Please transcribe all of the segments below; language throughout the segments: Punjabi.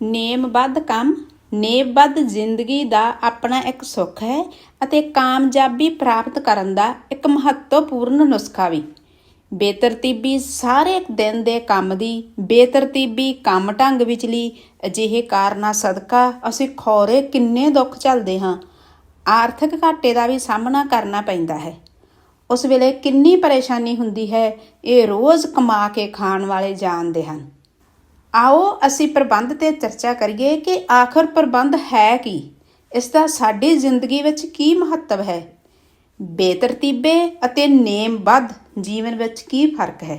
ਨੇਮਬੱਧ ਕੰਮ ਨੇਮਬੱਧ ਜ਼ਿੰਦਗੀ ਦਾ ਆਪਣਾ ਇੱਕ ਸੁੱਖ ਹੈ ਅਤੇ ਕਾਮਯਾਬੀ ਪ੍ਰਾਪਤ ਕਰਨ ਦਾ ਇੱਕ ਮਹੱਤਵਪੂਰਨ ਨੁਸਖਾ ਵੀ। ਬੇਤਰਤੀਬੀ ਸਾਰੇ ਦਿਨ ਦੇ ਕੰਮ ਦੀ, ਬੇਤਰਤੀਬੀ ਕੰਮ ਢੰਗ ਵਿਚਲੀ, ਅਜਿਹੇ ਕਾਰਨਾਂ ਸਦਕਾ ਅਸੀਂ ਖੌਰੇ ਕਿੰਨੇ ਦੁੱਖ ਝੱਲਦੇ ਹਾਂ, ਆਰਥਿਕ ਘਾਟੇ ਦਾ ਵੀ ਸਾਹਮਣਾ ਕਰਨਾ ਪੈਂਦਾ ਹੈ। ਉਸ ਵੇਲੇ ਕਿੰਨੀ ਪਰੇਸ਼ਾਨੀ ਹੁੰਦੀ ਹੈ, ਇਹ ਰੋਜ਼ ਕਮਾ ਕੇ ਖਾਣ ਵਾਲੇ ਜਾਣਦੇ ਹਨ। ਆਓ ਅਸੀਂ ਪ੍ਰਬੰਧ ਤੇ ਚਰਚਾ ਕਰੀਏ ਕਿ ਆਖਰ ਪ੍ਰਬੰਧ ਹੈ ਕੀ? ਇਸ ਦਾ ਸਾਡੀ ਜ਼ਿੰਦਗੀ ਵਿੱਚ ਕੀ ਮਹੱਤਵ ਹੈ? ਬੇਤਰਤੀਬੇ ਅਤੇ ਨੇਮਬੱਧ ਜੀਵਨ ਵਿੱਚ ਕੀ ਫ਼ਰਕ ਹੈ?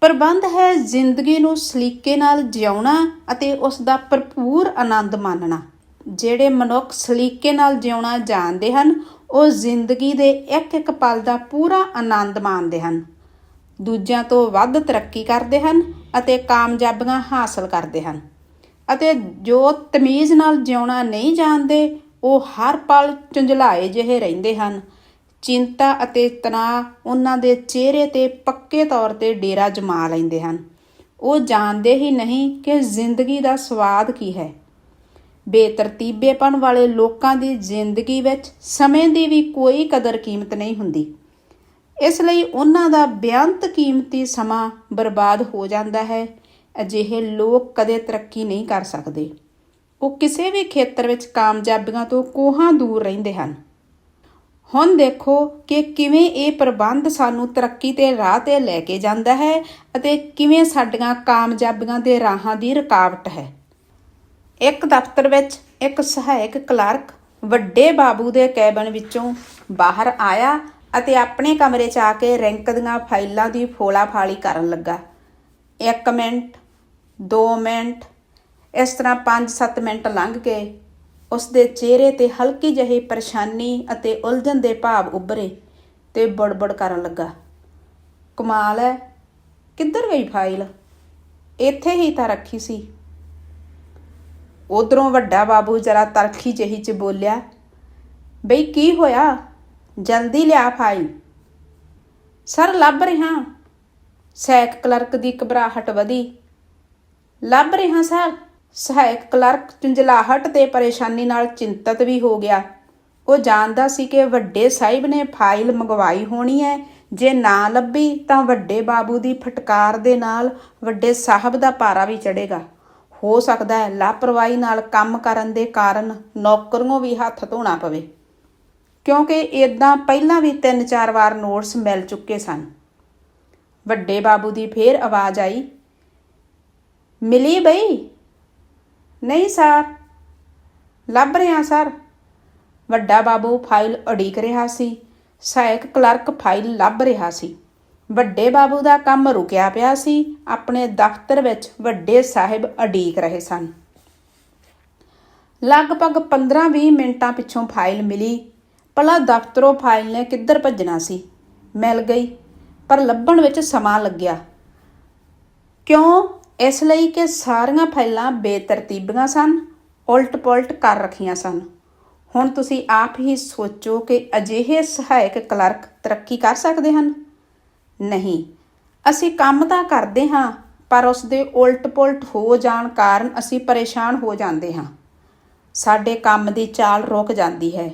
ਪ੍ਰਬੰਧ ਹੈ ਜ਼ਿੰਦਗੀ ਨੂੰ ਸਲੀਕੇ ਨਾਲ ਜਿਉਣਾ ਅਤੇ ਉਸ ਦਾ ਭਰਪੂਰ ਆਨੰਦ ਮਾਣਨਾ ਜਿਹੜੇ ਮਨੁੱਖ ਸਲੀਕੇ ਨਾਲ ਜਿਉਣਾ ਜਾਣਦੇ ਹਨ, ਉਹ ਜ਼ਿੰਦਗੀ ਦੇ ਇੱਕ ਇੱਕ ਪਲ ਦਾ ਪੂਰਾ ਆਨੰਦ ਮਾਣਦੇ ਹਨ। ਦੂਜਿਆਂ ਤੋਂ ਵੱਧ ਤਰੱਕੀ ਕਰਦੇ ਹਨ ਅਤੇ ਕਾਮਯਾਬੀਆਂ ਹਾਸਲ ਕਰਦੇ ਹਨ। ਅਤੇ ਜੋ ਤਮੀਜ਼ ਨਾਲ ਜਿਉਣਾ ਨਹੀਂ ਜਾਣਦੇ, ਉਹ ਹਰ ਪਲ ਝੁੰਝਲਾਏ ਜਿਹੇ ਰਹਿੰਦੇ ਹਨ। ਚਿੰਤਾ ਅਤੇ ਤਣਾਅ ਉਹਨਾਂ ਦੇ ਚਿਹਰੇ ਤੇ ਪੱਕੇ ਤੌਰ ਤੇ ਡੇਰਾ ਜਮਾ ਲੈਂਦੇ ਹਨ। ਉਹ ਜਾਣਦੇ ਹੀ ਨਹੀਂ ਕਿ ਜ਼ਿੰਦਗੀ ਦਾ ਸਵਾਦ ਕੀ ਹੈ। ਬੇਤਰਤੀਬੇਪਣ ਵਾਲੇ ਲੋਕਾਂ ਦੀ ਜ਼ਿੰਦਗੀ ਵਿੱਚ ਸਮੇਂ ਦੀ ਵੀ ਕੋਈ ਕਦਰ ਕੀਮਤ ਨਹੀਂ ਹੁੰਦੀ। ਇਸ ਲਈ ਉਹਨਾਂ ਦਾ ਬੇਅੰਤ ਕੀਮਤੀ ਸਮਾਂ ਬਰਬਾਦ ਹੋ ਜਾਂਦਾ ਹੈ। ਅਜਿਹੇ ਲੋਕ ਕਦੇ ਤਰੱਕੀ ਨਹੀਂ ਕਰ ਸਕਦੇ। ਉਹ ਕਿਸੇ ਵੀ ਖੇਤਰ ਵਿੱਚ ਕਾਮਯਾਬੀਆਂ ਤੋਂ ਕੋਹਾਂ ਦੂਰ ਰਹਿੰਦੇ ਹਨ। ਹੁਣ ਦੇਖੋ ਕਿ ਕਿਵੇਂ ਇਹ ਪ੍ਰਬੰਧ ਸਾਨੂੰ ਤਰੱਕੀ ਤੇ ਰਾਹ ਤੇ ਲੈ ਕੇ ਜਾਂਦਾ ਹੈ ਅਤੇ ਕਿਵੇਂ ਸਾਡੀਆਂ ਕਾਮਯਾਬੀਆਂ ਦੇ ਰਾਹਾਂ ਦੀ ਰੁਕਾਵਟ ਹੈ। ਇੱਕ ਦਫ਼ਤਰ ਵਿੱਚ ਇੱਕ ਸਹਾਇਕ ਕਲਰਕ ਵੱਡੇ ਬਾਬੂ ਦੇ ਕੈਬਨ ਵਿੱਚੋਂ ਬਾਹਰ ਆਇਆ ਅਤੇ ਆਪਣੇ ਕਮਰੇ 'ਚ ਆ ਕੇ ਰੈਂਕ ਦੀਆਂ ਫਾਈਲਾਂ ਦੀ ਫੋਲਾ ਫਾਲੀ ਕਰਨ ਲੱਗਾ। 1 ਮਿੰਟ 2 ਮਿੰਟ, ਇਸ ਤਰ੍ਹਾਂ 5-7 ਮਿੰਟ ਲੰਘ ਗਏ ਉਸ ਦੇ ਚਿਹਰੇ ਤੇ ਹਲਕੀ ਜਿਹੀ ਪਰੇਸ਼ਾਨੀ ਅਤੇ ਉਲਝਣ ਦੇ ਭਾਵ ਉੱਭਰੇ ਤੇ ਬੜਬੜ ਕਰਨ ਲੱਗਾ। ਕਮਾਲ ਹੈ, ਕਿੱਧਰ ਗਈ ਫਾਈਲ? ਇੱਥੇ ਹੀ ਤਾਂ ਰੱਖੀ ਸੀ। ਉਧਰੋਂ ਵੱਡਾ ਬਾਬੂ ਜਰਾ ਤਰਖੀ ਜਿਹੀ ਚ ਬੋਲਿਆ, ਬਈ ਕੀ ਹੋਇਆ? ਜਲਦੀ ਲਿਆ ਫਾਈਲ ਸਰ, ਲੱਭ ਰਿਹਾ। ਸਹਾਇਕ ਕਲਰਕ ਦੀ ਘਬਰਾਹਟ ਵਧੀ। ਲੱਭ ਰਿਹਾ, ਸਰ। ਸਹਾਇਕ ਕਲਰਕ ਚੁੰਝਲਾਹਟ ਤੇ ਪਰੇਸ਼ਾਨੀ ਨਾਲ ਚਿੰਤਤ ਵੀ ਹੋ ਗਿਆ। ਉਹ ਜਾਣਦਾ ਸੀ ਕਿ ਵੱਡੇ ਸਾਹਿਬ ਨੇ ਫਾਈਲ ਮੰਗਵਾਈ ਹੋਣੀ ਹੈ। ਜੇ ਨਾ ਲੱਭੀ ਤਾਂ ਵੱਡੇ ਬਾਬੂ ਦੀ ਫਟਕਾਰ ਦੇ ਨਾਲ ਵੱਡੇ ਸਾਹਿਬ ਦਾ ਪਾਰਾ ਵੀ ਚੜੇਗਾ ਹੋ ਸਕਦਾ ਹੈ ਲਾਪਰਵਾਹੀ ਨਾਲ ਕੰਮ ਕਰਨ ਦੇ ਕਾਰਨ ਨੌਕਰੀਆਂ ਵੀ ਹੱਥ ਧੋਣਾ ਪਵੇ। ਕਿਉਂਕਿ ਇਦਾਂ ਪਹਿਲਾਂ ਵੀ 3-4 ਵਾਰ ਨੋਟਸ ਮਿਲ ਚੁੱਕੇ ਸਨ। ਵੱਡੇ ਬਾਬੂ ਦੀ ਫੇਰ ਆਵਾਜ਼ ਆਈ, ਮਿਲੀ ਬਈ? ਨਹੀਂ ਸਰ ਲੱਭ ਰਿਹਾ ਸਰ ਵੱਡਾ ਬਾਬੂ ਫਾਈਲ ਅੜੀਕ ਰਿਹਾ ਸੀ, ਸਹਾਇਕ ਕਲਰਕ ਫਾਈਲ ਲੱਭ ਰਿਹਾ ਸੀ। ਵੱਡੇ ਬਾਬੂ ਦਾ ਕੰਮ ਰੁਕਿਆ ਪਿਆ ਸੀ, ਆਪਣੇ ਦਫ਼ਤਰ ਵਿੱਚ ਵੱਡੇ ਸਾਹਿਬ ਅਡੀਕ ਰਹੇ ਸਨ। ਲਗਭਗ 15-20 ਮਿੰਟਾਂ ਪਿੱਛੋਂ ਫਾਈਲ ਮਿਲੀ ਭਲਾ ਦਫ਼ਤਰੋਂ ਫਾਈਲ ਨੇ ਕਿੱਧਰ ਭੱਜਣਾ ਸੀ? ਮਿਲ ਗਈ, ਪਰ ਲੱਭਣ ਵਿੱਚ ਸਮਾਂ ਲੱਗਿਆ। ਕਿਉਂ? ਇਸ ਲਈ ਕਿ ਸਾਰੀਆਂ ਫਾਈਲਾਂ ਬੇਤਰਤੀਬੀਆਂ ਸਨ, ਉਲਟ-ਪੁਲਟ ਕਰ ਰੱਖੀਆਂ ਸਨ। ਹੁਣ ਤੁਸੀਂ ਆਪ ਹੀ ਸੋਚੋ ਕਿ ਅਜਿਹੇ ਸਹਾਇਕ ਕਲਰਕ ਤਰੱਕੀ ਕਰ ਸਕਦੇ ਹਨ। ਨਹੀਂ, ਅਸੀਂ ਕੰਮ ਤਾਂ ਕਰਦੇ ਹਾਂ, ਪਰ ਉਸ ਦੇ ਉਲਟ-ਪੁਲਟ ਹੋ ਜਾਣ ਕਾਰਨ ਅਸੀਂ ਪਰੇਸ਼ਾਨ ਹੋ ਜਾਂਦੇ ਹਾਂ। ਸਾਡੇ ਕੰਮ ਦੀ ਚਾਲ ਰੁਕ ਜਾਂਦੀ ਹੈ।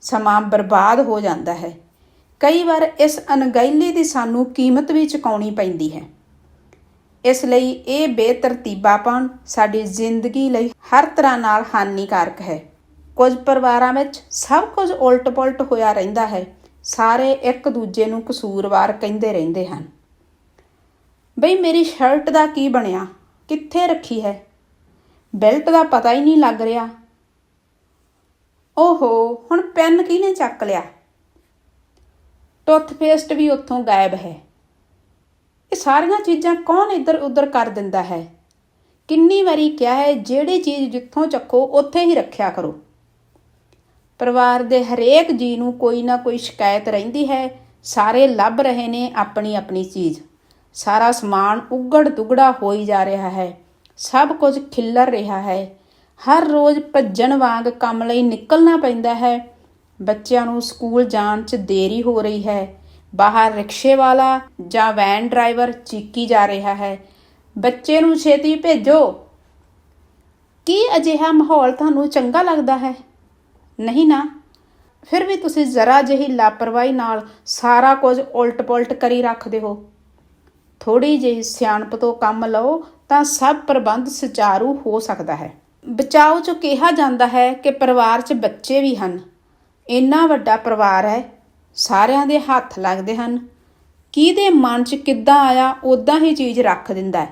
ਸਮਾਂ ਬਰਬਾਦ ਹੋ ਜਾਂਦਾ ਹੈ। ਕਈ ਵਾਰ ਇਸ ਅਣਗਹਿਲੀ ਦੀ ਸਾਨੂੰ ਕੀਮਤ ਵੀ ਚੁਕਾਉਣੀ ਪੈਂਦੀ ਹੈ। ਇਸ ਲਈ ਇਹ ਬੇਤਰਤੀਬਾਪਣ ਸਾਡੀ ਜ਼ਿੰਦਗੀ ਲਈ ਹਰ ਤਰ੍ਹਾਂ ਨਾਲ ਹਾਨੀਕਾਰਕ ਹੈ। ਕੁਝ ਪਰਿਵਾਰਾਂ ਵਿੱਚ ਸਭ ਕੁਝ ਉਲਟ-ਪੁਲਟ ਹੋਇਆ ਰਹਿੰਦਾ ਹੈ। ਸਾਰੇ ਇੱਕ ਦੂਜੇ ਨੂੰ ਕਸੂਰਵਾਰ ਕਹਿੰਦੇ ਰਹਿੰਦੇ ਹਨ। ਬਈ ਮੇਰੀ ਸ਼ਰਟ ਦਾ ਕੀ ਬਣਿਆ? ਕਿੱਥੇ ਰੱਖੀ ਹੈ? ਬੈਲਟ ਦਾ ਪਤਾ ਹੀ ਨਹੀਂ ਲੱਗ ਰਿਹਾ। ਓਹੋ, ਹੁਣ ਪੈਨ ਕਿਹਨੇ ਚੱਕ ਲਿਆ? ਟੁੱਥਪੇਸਟ ਵੀ ਉੱਥੋਂ ਗਾਇਬ ਹੈ। ਇਹ ਸਾਰੀਆਂ ਚੀਜ਼ਾਂ ਕੌਣ ਇੱਧਰ ਉੱਧਰ ਕਰ ਦਿੰਦਾ ਹੈ? ਕਿੰਨੀ ਵਾਰੀ ਕਿਹਾ ਹੈ, ਜਿਹੜੀ ਚੀਜ਼ ਜਿੱਥੋਂ ਚੱਕੋ, ਉੱਥੇ ਹੀ ਰੱਖਿਆ ਕਰੋ। ਪਰਿਵਾਰ ਦੇ ਹਰੇਕ ਜੀ ਨੂੰ ਕੋਈ ਨਾ ਕੋਈ ਸ਼ਿਕਾਇਤ ਰਹਿੰਦੀ ਹੈ, ਸਾਰੇ ਲੱਭ ਰਹੇ ਨੇ ਆਪਣੀ ਆਪਣੀ ਚੀਜ਼। ਸਾਰਾ ਸਮਾਨ ਉਗੜ ਦੁਗੜਾ ਹੋਈ ਜਾ ਰਿਹਾ ਹੈ, ਸਭ ਕੁਝ ਖਿੱਲਰ ਰਿਹਾ ਹੈ। ਹਰ ਰੋਜ਼ ਭੱਜਣ ਵਾਂਗ ਕੰਮ ਲਈ ਨਿਕਲਣਾ ਪੈਂਦਾ ਹੈ। ਬੱਚਿਆਂ ਨੂੰ ਸਕੂਲ ਜਾਣ 'ਚ ਦੇਰੀ ਹੋ ਰਹੀ ਹੈ। ਬਾਹਰ ਰਿਕਸ਼ੇ ਵਾਲਾ ਜਾਂ ਵੈਨ ਡਰਾਈਵਰ ਚੀਕੀ ਜਾ ਰਿਹਾ ਹੈ। ਬੱਚੇ ਨੂੰ ਛੇਤੀ ਭੇਜੋ। ਕੀ ਅਜਿਹਾ ਮਾਹੌਲ ਤੁਹਾਨੂੰ ਚੰਗਾ ਲੱਗਦਾ ਹੈ? ਨਹੀਂ ਨਾ। ਫਿਰ ਵੀ ਤੁਸੀਂ ਜ਼ਰਾ ਜਿਹੀ ਲਾਪਰਵਾਹੀ ਨਾਲ ਸਾਰਾ ਕੁਝ ਉਲਟ-ਪੁਲਟ ਕਰੀ ਰੱਖਦੇ ਹੋ। ਥੋੜੀ ਜਿਹੀ ਸਿਆਣਪ ਤੋਂ ਕੰਮ ਲਓ ਤਾਂ ਸਭ ਪ੍ਰਬੰਧ ਸੁਚਾਰੂ ਹੋ ਸਕਦਾ ਹੈ। ਬਚਾਓ ਚ ਕਿਹਾ ਜਾਂਦਾ ਹੈ ਕਿ ਪਰਿਵਾਰ 'ਚ ਬੱਚੇ ਵੀ ਹਨ। ਇੰਨਾ ਵੱਡਾ ਪਰਿਵਾਰ ਹੈ, ਸਾਰਿਆਂ ਦੇ ਹੱਥ ਲੱਗਦੇ ਹਨ। ਕਿਹਦੇ ਮਨ 'ਚ ਕਿੱਦਾਂ ਆਇਆ ਉਦਾਂ ਹੀ ਚੀਜ਼ ਰੱਖ ਦਿੰਦਾ ਹੈ।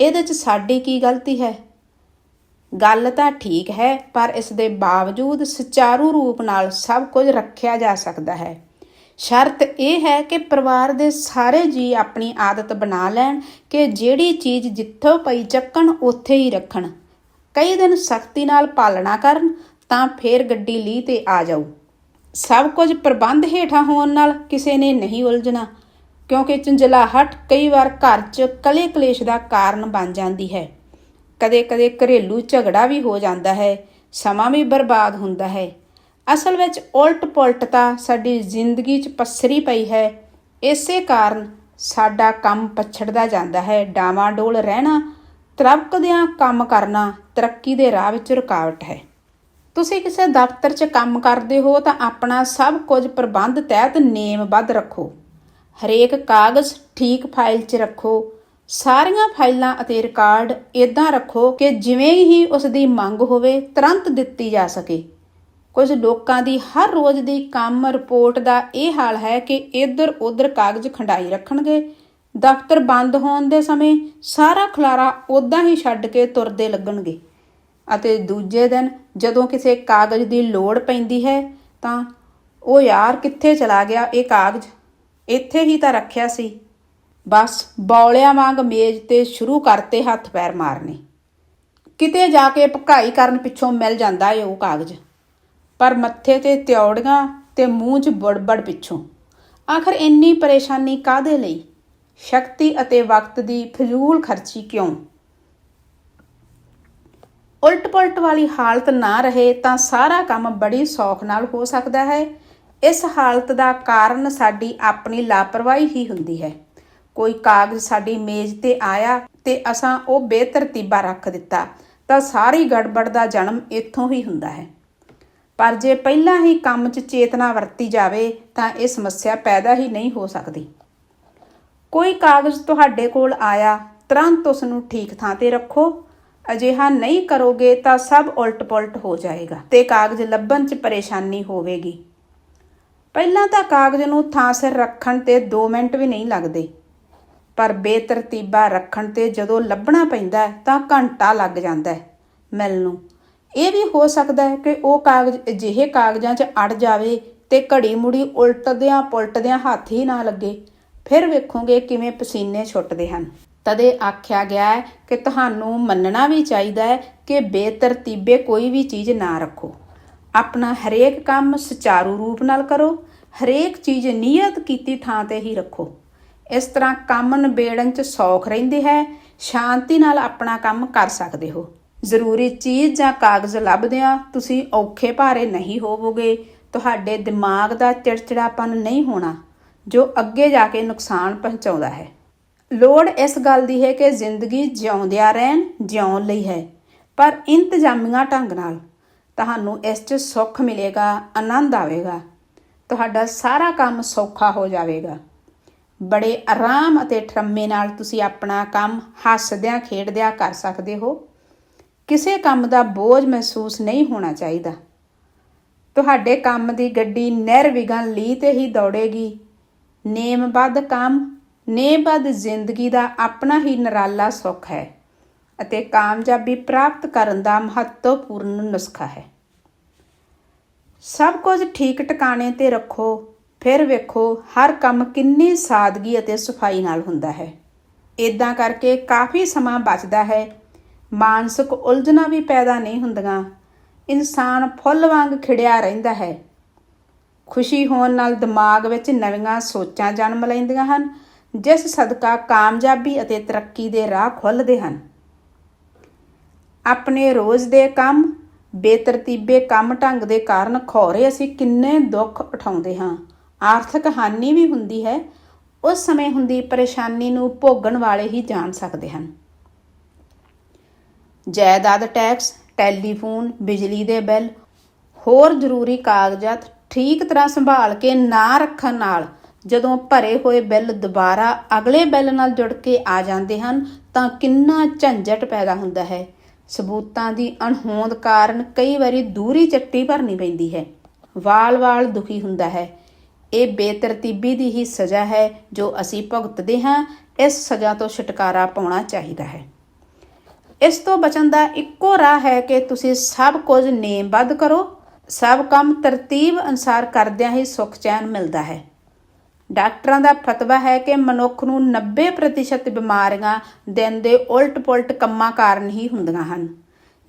ਇਹਦੇ 'ਚ ਸਾਡੀ ਕੀ ਗਲਤੀ ਹੈ? ਗੱਲ ਤਾਂ ਠੀਕ ਹੈ, ਪਰ ਇਸ ਦੇ ਬਾਵਜੂਦ ਸੁਚਾਰੂ ਰੂਪ ਨਾਲ ਸਭ ਕੁਝ ਰੱਖਿਆ ਜਾ ਸਕਦਾ ਹੈ। ਸ਼ਰਤ ਇਹ ਹੈ ਕਿ ਪਰਿਵਾਰ ਦੇ ਸਾਰੇ ਜੀ ਆਪਣੀ ਆਦਤ ਬਣਾ ਲੈਣ ਕਿ ਜਿਹੜੀ ਚੀਜ਼ ਜਿੱਥੋਂ ਪਈ ਚੱਕਣ, ਉੱਥੇ ਹੀ ਰੱਖਣ। ਕਈ ਦਿਨ ਸਖਤੀ ਨਾਲ ਪਾਲਣਾ ਕਰਨ, ਤਾਂ ਫੇਰ ਗੱਡੀ ਲੀ ਤੇ ਆ ਜਾਊ। ਸਭ ਕੁਝ ਪ੍ਰਬੰਧ ਹੇਠਾਂ ਹੋਣ ਨਾਲ ਕਿਸੇ ਨੇ ਨਹੀਂ ਉਲਝਣਾ, ਕਿਉਂਕਿ ਚੰਜਲਾਹਟ ਕਈ ਵਾਰ ਘਰ 'ਚ ਕਲੇ ਕਲੇਸ਼ ਦਾ ਕਾਰਨ ਬਣ ਜਾਂਦੀ ਹੈ। ਕਦੇ-ਕਦੇ ਘਰੇਲੂ ਝਗੜਾ ਵੀ ਹੋ ਜਾਂਦਾ ਹੈ, ਸਮਾਂ ਵੀ ਬਰਬਾਦ ਹੁੰਦਾ ਹੈ। ਅਸਲ ਵਿੱਚ ਉਲਟ-ਪੁਲਟ ਤਾਂ ਸਾਡੀ ਜ਼ਿੰਦਗੀ 'ਚ ਪਸਰੀ ਪਈ ਹੈ। ਇਸੇ ਕਾਰਨ ਸਾਡਾ ਕੰਮ ਪਛੜਦਾ ਜਾਂਦਾ ਹੈ ਡਾਵਾਂ ਡੋਲ ਰਹਿਣਾ ਤਰਕਦਿਆਂ ਕੰਮ ਕਰਨਾ ਤਰੱਕੀ ਦੇ ਰਾਹ ਵਿੱਚ ਰੁਕਾਵਟ ਹੈ। ਤੁਸੀਂ ਕਿਸੇ ਦਫ਼ਤਰ 'ਚ ਕੰਮ ਕਰਦੇ ਹੋ ਤਾਂ ਆਪਣਾ ਸਭ ਕੁਝ ਪ੍ਰਬੰਧ ਤਹਿਤ ਨੇਮਬੱਧ ਰੱਖੋ। ਹਰੇਕ ਕਾਗਜ਼ ਠੀਕ ਫਾਈਲ 'ਚ ਰੱਖੋ। ਸਾਰੀਆਂ ਫਾਈਲਾਂ ਅਤੇ ਰਿਕਾਰਡ ਇਦਾਂ ਰੱਖੋ ਕਿ ਜਿਵੇਂ ਹੀ ਉਸ ਦੀ ਮੰਗ ਹੋਵੇ ਤੁਰੰਤ ਦਿੱਤੀ ਜਾ ਸਕੇ। ਕੁਝ ਲੋਕਾਂ ਦੀ ਹਰ ਰੋਜ਼ ਦੀ ਕੰਮ ਰਿਪੋਰਟ ਦਾ ਇਹ ਹਾਲ ਹੈ ਕਿ ਇੱਧਰ ਉੱਧਰ ਕਾਗਜ਼ ਖੰਡਾਈ ਰੱਖਣਗੇ ਦਫ਼ਤਰ ਬੰਦ ਹੋਣ ਦੇ ਸਮੇਂ ਸਾਰਾ ਖਲਾਰਾ ਉਦਾਂ ਹੀ ਛੱਡ ਕੇ ਤੁਰਦੇ ਲੱਗਣਗੇ। ਅਤੇ ਦੂਜੇ ਦਿਨ ਜਦੋਂ ਕਿਸੇ ਕਾਗਜ਼ ਦੀ ਲੋੜ ਪੈਂਦੀ ਹੈ, ਤਾਂ ਉਹ ਯਾਰ ਕਿੱਥੇ ਚਲਾ ਗਿਆ ਇਹ ਕਾਗਜ਼? ਇੱਥੇ ਹੀ ਤਾਂ ਰੱਖਿਆ ਸੀ। ਬਸ ਬੌਲਿਆਂ ਵਾਂਗ ਮੇਜ਼ ਤੇ ਸ਼ੁਰੂ ਕਰਤੇ ਹੱਥ ਪੈਰ ਮਾਰਨੇ। ਕਿਤੇ ਜਾ ਕੇ ਭਕਾਈ ਕਰਨ ਪਿੱਛੋਂ ਮਿਲ ਜਾਂਦਾ ਏ ਉਹ ਕਾਗਜ਼। ਪਰ ਮੱਥੇ ਤੇ ਤਿਉੜੀਆਂ ਤੇ ਮੂੰਹ 'ਚ ਬੜਬੜ ਪਿੱਛੋਂ। ਆਖਰ ਇੰਨੀ ਪਰੇਸ਼ਾਨੀ ਕਾਦੇ ਲਈ? ਸ਼ਕਤੀ ਅਤੇ ਵਕਤ ਦੀ ਫਜ਼ੂਲ ਖਰਚੀ ਕਿਉਂ? ਉਲਟ-ਪੁਲਟ ਵਾਲੀ ਹਾਲਤ ਨਾ ਰਹੇ ਤਾਂ ਸਾਰਾ ਕੰਮ ਬੜੀ ਸੌਖ ਨਾਲ ਹੋ ਸਕਦਾ ਹੈ। ਇਸ ਹਾਲਤ ਦਾ ਕਾਰਨ ਸਾਡੀ ਆਪਣੀ ਲਾਪਰਵਾਹੀ ਹੀ ਹੁੰਦੀ ਹੈ। ਕੋਈ ਕਾਗਜ਼ ਸਾਡੀ ਮੇਜ਼ ਤੇ ਆਇਆ ਤੇ ਅਸਾਂ ਉਹ ਬੇਤਰਤੀਬਾ ਰੱਖ ਦਿੱਤਾ ਤਾਂ ਸਾਰੀ ਗੜਬੜ ਦਾ ਜਨਮ ਇੱਥੋਂ ਹੀ ਹੁੰਦਾ ਹੈ। ਪਰ ਜੇ ਪਹਿਲਾਂ ਹੀ ਕੰਮ 'ਚ ਚੇਤਨਾ ਵਰਤੀ ਜਾਵੇ ਤਾਂ ਇਹ ਸਮੱਸਿਆ ਪੈਦਾ ਹੀ ਨਹੀਂ ਹੋ ਸਕਦੀ। ਕੋਈ ਕਾਗਜ਼ ਤੁਹਾਡੇ ਕੋਲ ਆਇਆ, ਤੁਰੰਤ ਉਸ ਨੂੰ ਠੀਕ ਥਾਂ ਤੇ ਰੱਖੋ। ਅਜਿਹਾ ਨਹੀਂ ਕਰੋਗੇ ਤਾਂ ਸਭ ਉਲਟ-ਪੁਲਟ ਹੋ ਜਾਏਗਾ ਤੇ ਕਾਗਜ਼ ਲੱਭਣ 'ਚ ਪਰੇਸ਼ਾਨੀ ਹੋਵੇਗੀ। ਪਹਿਲਾਂ ਤਾਂ ਕਾਗਜ਼ ਨੂੰ ਥਾਂ ਸਿਰ ਰੱਖਣ ਤੇ 2 ਮਿੰਟ ਵੀ ਨਹੀਂ ਲੱਗਦੇ। ਪਰ ਬੇਤਰਤੀਬਾ ਰੱਖਣ ਤੇ ਜਦੋਂ ਲੱਭਣਾ ਪੈਂਦਾ ਤਾਂ ਘੰਟਾ ਲੱਗ ਜਾਂਦਾ ਹੈ ਮਿਲਣ। ਨੂੰ ਇਹ ਵੀ ਹੋ ਸਕਦਾ ਹੈ ਕਿ ਉਹ ਕਾਗਜ਼ ਅਜਿਹੇ ਕਾਗਜ਼ਾਂ 'ਚ ਅੜ ਜਾਵੇ ਤੇ ਘੜੀ ਮੁੜੀ ਉਲਟਦਿਆਂ ਪੁਲਟਦਿਆਂ ਹੱਥ ਹੀ ਨਾ ਲੱਗੇ। ਫਿਰ ਵੇਖੋਗੇ ਕਿਵੇਂ ਪਸੀਨੇ ਛੁੱਟਦੇ ਹਨ। ਤਦੇ ਆਖਿਆ ਗਿਆ ਹੈ ਕਿ ਤੁਹਾਨੂੰ ਮੰਨਣਾ ਵੀ ਚਾਹੀਦਾ ਹੈ ਕਿ ਬੇਤਰਤੀਬੇ ਕੋਈ ਵੀ ਚੀਜ਼ ਨਾ ਰੱਖੋ। ਆਪਣਾ ਹਰੇਕ ਕੰਮ ਸੁਚਾਰੂ ਰੂਪ ਨਾਲ ਕਰੋ, ਹਰੇਕ ਚੀਜ਼ ਨਿਯਤ ਕੀਤੀ ਥਾਂ ਤੇ ਹੀ ਰੱਖੋ। ਇਸ ਤਰ੍ਹਾਂ ਕੰਮ ਨਿਬੇੜਨ ਚ ਸੌਖ ਰਹਿੰਦੇ ਹੈ, ਸ਼ਾਂਤੀ ਨਾਲ ਆਪਣਾ ਕੰਮ ਕਰ ਸਕਦੇ ਹੋ। ਜ਼ਰੂਰੀ ਚੀਜ਼ ਜਾਂ ਕਾਗਜ਼ ਲੱਭਦਿਆਂ ਤੁਸੀਂ ਔਖੇ ਭਾਰੇ ਨਹੀਂ ਹੋਵੋਗੇ, ਤੁਹਾਡੇ ਦਿਮਾਗ ਦਾ ਚਿੜਚਿੜਾਪਨ ਨਹੀਂ ਹੋਣਾ। ਜੋ ਅੱਗੇ ਜਾ ਕੇ ਨੁਕਸਾਨ ਪਹੁੰਚਾਉਂਦਾ ਹੈ। ਲੋੜ ਇਸ ਗੱਲ ਦੀ ਹੈ ਕਿ ਜ਼ਿੰਦਗੀ ਜਿਉਂਦਿਆਂ ਰਹਿਣ, ਜਿਉਣ ਲਈ ਹੈ। ਪਰ ਇੰਤਜ਼ਾਮੀਆਂ ਢੰਗ ਨਾਲ ਤੁਹਾਨੂੰ ਇਸ 'ਚ ਸੁੱਖ ਮਿਲੇਗਾ, ਆਨੰਦ ਆਵੇਗਾ। ਤੁਹਾਡਾ ਸਾਰਾ ਕੰਮ ਸੌਖਾ ਹੋ ਜਾਵੇਗਾ। ਬੜੇ ਆਰਾਮ ਅਤੇ ਠਰਮੇ ਨਾਲ ਤੁਸੀਂ ਆਪਣਾ ਕੰਮ ਹੱਸਦਿਆਂ, ਖੇਡਦਿਆਂ ਕਰ ਸਕਦੇ ਹੋ। ਕਿਸੇ ਕੰਮ ਦਾ ਬੋਝ ਮਹਿਸੂਸ ਨਹੀਂ ਹੋਣਾ ਚਾਹੀਦਾ। ਤੁਹਾਡੇ ਕੰਮ ਦੀ ਗੱਡੀ ਨਿਰਵਿਘਨ ਲੀ ਤੇ ਹੀ ਦੌੜੇਗੀ। ਨੇਮਬੱਧ ਕੰਮ ਨੇਮਬੱਧ ਜ਼ਿੰਦਗੀ ਦਾ ਆਪਣਾ ਹੀ ਨਰਾਲਾ ਸੁੱਖ ਹੈ ਅਤੇ ਕਾਮਯਾਬੀ ਪ੍ਰਾਪਤ ਕਰਨ ਦਾ ਮਹੱਤਵਪੂਰਨ ਨੁਸਖਾ ਹੈ। ਸਭ ਕੁਝ ਠੀਕ ਟਿਕਾਣੇ ਤੇ ਰੱਖੋ, ਫਿਰ ਵੇਖੋ ਹਰ ਕੰਮ ਕਿੰਨੀ ਸਾਦਗੀ ਅਤੇ ਸਫ਼ਾਈ ਨਾਲ ਹੁੰਦਾ ਹੈ। ਇਦਾਂ ਕਰਕੇ ਕਾਫੀ ਸਮਾਂ ਬਚਦਾ ਹੈ, ਮਾਨਸਿਕ ਉਲਝਣਾਂ ਵੀ ਪੈਦਾ ਨਹੀਂ ਹੁੰਦੀਆਂ, ਇਨਸਾਨ ਫੁੱਲ ਵਾਂਗ ਖਿੜਿਆ ਰਹਿੰਦਾ ਹੈ। ਖੁਸ਼ੀ ਹੋਣ ਨਾਲ ਦਿਮਾਗ ਵਿੱਚ ਨਵੀਆਂ ਸੋਚਾਂ ਜਨਮ ਲੈਂਦੀਆਂ ਹਨ, ਜਿਸ ਸਦਕਾ ਕਾਮਯਾਬੀ ਅਤੇ ਤਰੱਕੀ ਦੇ ਰਾਹ ਖੁੱਲ੍ਹਦੇ ਹਨ। ਆਪਣੇ ਰੋਜ਼ ਦੇ ਕੰਮ, ਬੇਤਰਤੀਬੇ ਕੰਮ ਢੰਗ ਦੇ ਕਾਰਨ ਖੌਰੇ ਅਸੀਂ ਕਿੰਨੇ ਦੁੱਖ ਉਠਾਉਂਦੇ ਹਾਂ। ਆਰਥਿਕ ਹਾਨੀ ਵੀ ਹੁੰਦੀ ਹੈ, ਉਸ ਸਮੇਂ ਹੁੰਦੀ ਪਰੇਸ਼ਾਨੀ ਨੂੰ ਭੋਗਣ ਵਾਲੇ ਹੀ ਜਾਣ ਸਕਦੇ ਹਨ। ਜਾਇਦਾਦ ਟੈਕਸ, ਟੈਲੀਫੋਨ, ਬਿਜਲੀ ਦੇ ਬਿੱਲ, ਹੋਰ ਜ਼ਰੂਰੀ ਕਾਗਜ਼ਾਤ ਠੀਕ ਤਰ੍ਹਾਂ ਸੰਭਾਲ ਕੇ ਨਾ ਰੱਖਣ ਨਾਲ ਜਦੋਂ ਭਰੇ ਹੋਏ ਬਿੱਲ ਦੁਬਾਰਾ ਅਗਲੇ ਬਿੱਲ ਨਾਲ ਜੁੜ ਕੇ ਆ ਜਾਂਦੇ ਹਨ, ਤਾਂ ਕਿੰਨਾ ਝੰਜਟ ਪੈਦਾ ਹੁੰਦਾ ਹੈ। ਸਬੂਤਾਂ ਦੀ ਅਣਹੋਂਦ ਕਾਰਨ ਕਈ ਵਾਰੀ ਦੂਰੀ ਚੱਟੀ ਭਰਨੀ ਪੈਂਦੀ ਹੈ। ਵਾਲ-ਵਾਲ ਦੁਖੀ ਹੁੰਦਾ ਹੈ। ਇਹ ਬੇਤਰਤੀਬੀ ਦੀ ਹੀ ਸਜ਼ਾ ਹੈ ਜੋ ਅਸੀਂ ਭੁਗਤਦੇ ਹਾਂ, ਇਸ ਸਜ਼ਾ ਤੋਂ ਛੁਟਕਾਰਾ ਪਾਉਣਾ ਚਾਹੀਦਾ ਹੈ। ਇਸ ਤੋਂ ਬਚਣ ਦਾ ਇੱਕੋ ਰਾਹ ਹੈ ਕਿ ਤੁਸੀਂ ਸਭ ਕੁਝ ਨੇਮਬੱਧ ਕਰੋ ਸਭ ਕੰਮ ਤਰਤੀਬ ਅਨੁਸਾਰ ਕਰਦਿਆਂ ਹੀ ਸੁੱਖ ਚੈਨ ਮਿਲਦਾ ਹੈ। ਡਾਕਟਰਾਂ ਦਾ ਫਤਵਾ ਹੈ ਕਿ ਮਨੁੱਖ ਨੂੰ 90% ਬਿਮਾਰੀਆਂ ਦਿਨ ਦੇ ਉਲਟ-ਪੁਲਟ ਕੰਮਾਂ ਕਾਰਨ ਹੀ ਹੁੰਦੀਆਂ ਹਨ।